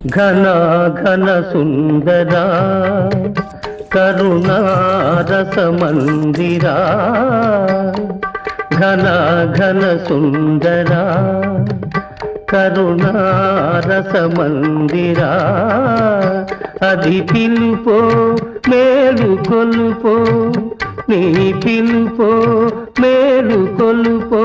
ఘన ఘన సుందరా కరుణారసమందిరా ఘన ఘన సుందరా కరుణారసమందిరా అది పిలుపో మేలు కొలుపో నీ పిలుపో మేలు కొలుపో